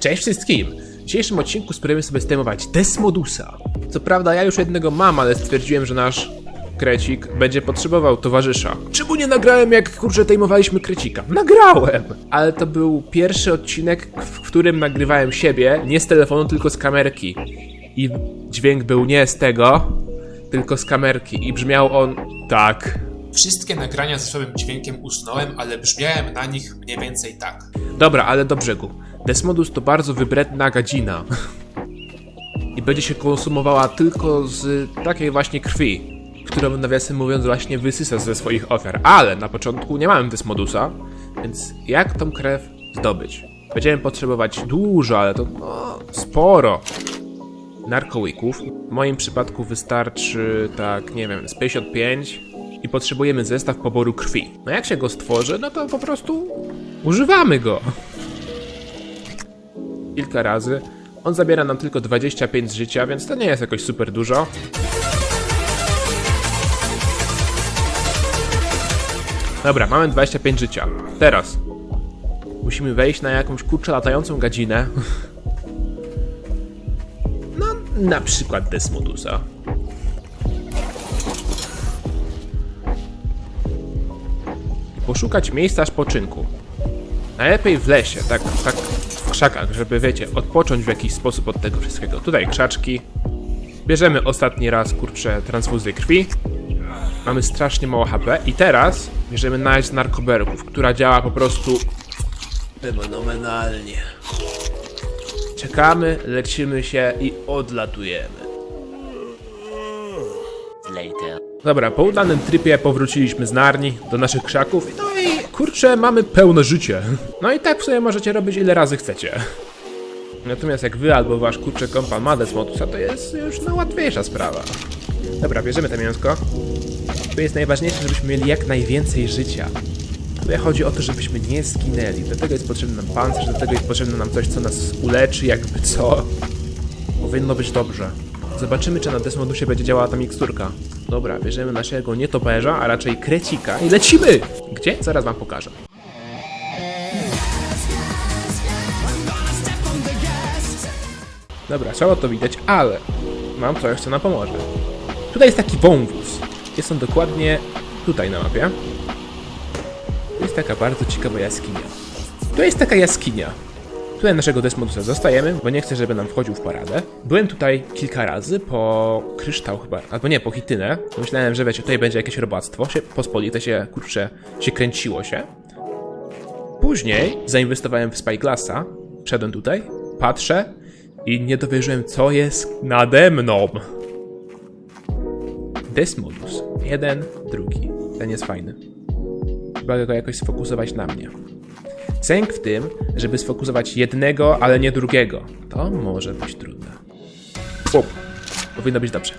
Cześć wszystkim! W dzisiejszym odcinku spróbujemy sobie zdejmować Desmodusa. Co prawda ja już jednego mam, ale stwierdziłem, że nasz krecik będzie potrzebował towarzysza. Czemu nie nagrałem jak kurczę tejmowaliśmy krecika? Nagrałem! Ale to był pierwszy odcinek, w którym nagrywałem siebie, nie z telefonu, tylko z kamerki. I dźwięk był nie z tego, tylko z kamerki. I brzmiał on tak. Wszystkie nagrania ze słabym dźwiękiem usunąłem, ale brzmiałem na nich mniej więcej tak. Dobra, ale do brzegu. Desmodus to bardzo wybredna gadzina. I będzie się konsumowała tylko z takiej właśnie krwi, którą nawiasem mówiąc właśnie wysysa ze swoich ofiar. Ale na początku nie mamy Desmodusa, więc jak tą krew zdobyć? Będziemy potrzebować dużo, ale to no, sporo narkołyków. W moim przypadku wystarczy, tak, nie wiem, z 55 i potrzebujemy zestaw poboru krwi. No jak się go stworzy, no to po prostu używamy go. Kilka razy. On zabiera nam tylko 25 z życia, więc to nie jest jakoś super dużo. Dobra, mamy 25 życia. Teraz musimy wejść na jakąś kurczę latającą gadzinę. Na przykład Desmodusa. Poszukać miejsca spoczynku. Najlepiej w lesie, tak, tak w krzakach, żeby wiecie, odpocząć w jakiś sposób od tego wszystkiego. Tutaj krzaczki. Bierzemy ostatni raz kurczę transfuzję krwi. Mamy strasznie mało HP i teraz bierzemy z narkoberków, która działa po prostu fenomenalnie. Czekamy, lecimy się i odlatujemy. Later. Dobra, po udanym tripie powróciliśmy z Narni do naszych krzaków. No i kurczę, mamy pełne życie. No i tak w sumie możecie robić ile razy chcecie. Natomiast jak wy albo wasz kurczę kompan ma Desmotusa, to jest już no łatwiejsza sprawa. Dobra, bierzemy to mięsko. Tu jest najważniejsze, żebyśmy mieli jak najwięcej życia. Tutaj chodzi o to, żebyśmy nie zginęli. Dlatego jest potrzebny nam pancerz, dlatego jest potrzebne nam coś, co nas uleczy, jakby co. Powinno być dobrze. Zobaczymy, czy na Desmodusie będzie działała ta miksturka. Dobra, bierzemy naszego nietoperza, a raczej krecika i lecimy! Gdzie? Zaraz wam pokażę. Dobra, trzeba to widać, ale mam coś, co nam pomoże. Tutaj jest taki wąwóz. Jest on dokładnie tutaj na mapie. To jest taka bardzo ciekawa jaskinia. To jest taka jaskinia. Tutaj naszego Desmodusa zostajemy, bo nie chcę, żeby nam wchodził w paradę. Byłem tutaj kilka razy po kryształ chyba, albo nie, po hitynę. Myślałem, że wiecie, tutaj będzie jakieś robactwo, się pospolite się, kurczę, się kręciło się. Później zainwestowałem w Spyglass'a, wszedłem tutaj, patrzę i nie dowierzyłem, co jest nade mną. Desmodus. Jeden, drugi. Ten jest fajny. Trzeba go jakoś sfokusować na mnie. Sęk w tym, żeby sfokusować jednego, ale nie drugiego. To może być trudne. Up. Powinno być dobrze.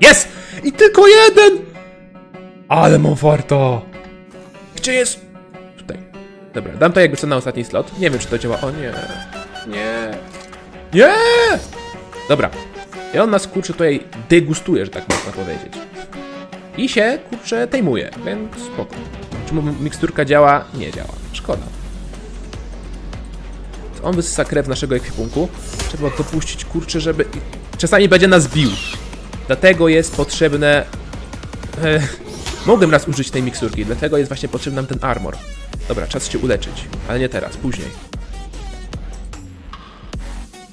Jest! I tylko jeden! Ale mam warto! Gdzie jest? Tutaj. Dobra, dam to jakby co na ostatni slot. Nie wiem, czy to działa. O nie. Nie. Nie! Dobra. I on nas kurczę tutaj degustuje, że tak można powiedzieć. I się kurczę tejmuje, więc spoko. Czy mu miksturka działa? Nie działa. Szkoda. To on wysysa krew naszego ekwipunku. Trzeba dopuścić kurczę, żeby... Czasami będzie nas bił. Dlatego jest potrzebne... E, mogłem raz użyć tej miksurki, dlatego jest właśnie potrzebny nam ten armor. Dobra, czas się uleczyć. Ale nie teraz, później.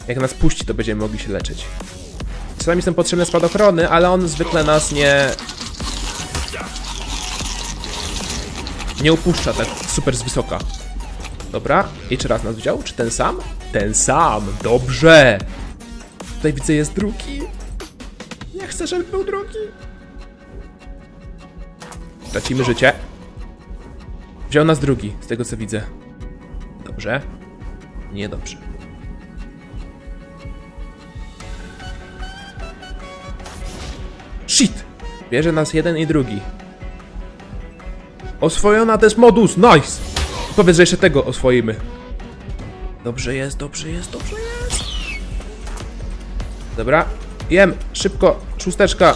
Jak nas puści, to będziemy mogli się leczyć. Czasami są potrzebne spadochrony, ale on zwykle nas nie... Nie upuszcza tak super z wysoka. Dobra, jeszcze raz nas widział? Czy ten sam? Ten sam, dobrze! Tutaj widzę jest drugi. Nie chcę, żeby był drugi. Tracimy życie. Wziął nas drugi, z tego co widzę. Dobrze. Niedobrze. Shit! Bierze nas jeden i drugi. Oswojona Desmodus, nice! Powiedz, że jeszcze tego oswoimy. Dobrze jest, dobrze jest, dobrze jest. Dobra, jem, szybko, szósteczka.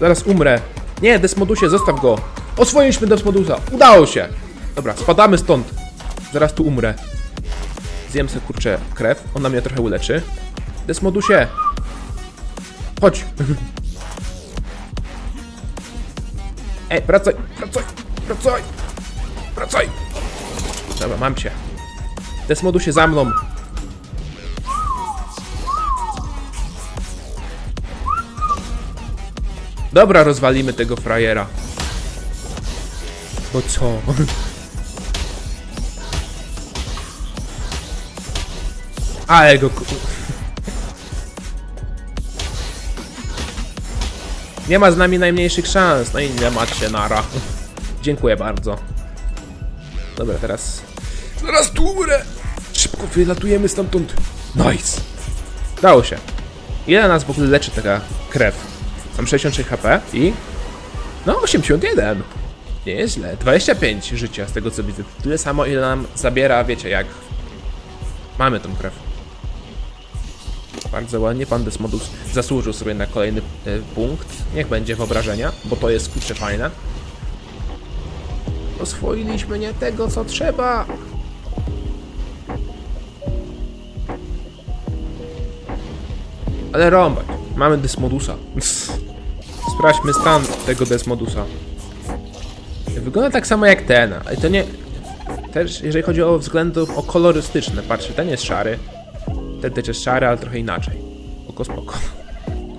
Zaraz umrę. Nie, Desmodusie, zostaw go. Oswoiliśmy Desmodusa. Udało się. Dobra, spadamy stąd. Zaraz tu umrę. Zjem sobie kurczę krew. Ona mnie trochę uleczy. Desmodusie. Chodź. Ej, wracaj, wracaj, wracaj, wracaj. Dobra, mam cię. Desmodusie za mną. Dobra, rozwalimy tego frajera. Bo co? Ale go... Nie ma z nami najmniejszych szans. No i nie macie nara. Dziękuję bardzo. Dobra, teraz... Zaraz tu umrę! Szybko wylatujemy stamtąd. Nice! Dało się. Ile nas w ogóle leczy taka krew? Mam 66 HP i... No, 81. Nie jest źle. 25 życia z tego co widzę. Tyle samo ile nam zabiera, wiecie, jak... Mamy tą krew. Bardzo ładnie, pan Desmodus zasłużył sobie na kolejny e, punkt. Niech będzie wyobrażenia, bo to jest kurczę fajne. Oswoiliśmy nie tego, co trzeba. Ale rąbać. Mamy Desmodusa. Sprawdźmy stan tego Desmodusa. Wygląda tak samo jak ten, ale to nie... Też jeżeli chodzi o względów o kolorystyczne, patrzcie, ten jest szary. Ten też jest szary, ale trochę inaczej. Oko spoko.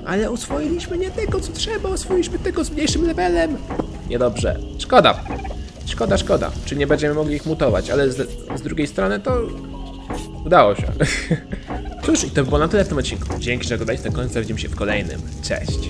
Ale oswoiliśmy nie tego, co trzeba, oswoiliśmy tego z mniejszym levelem. Niedobrze. Szkoda. Szkoda, szkoda. Czy nie będziemy mogli ich mutować, ale z, z drugiej strony to... Udało się. Cóż, i to było na tyle w tym odcinku. Dzięki, że oglądaliście do końca. Widzimy się w kolejnym. Cześć.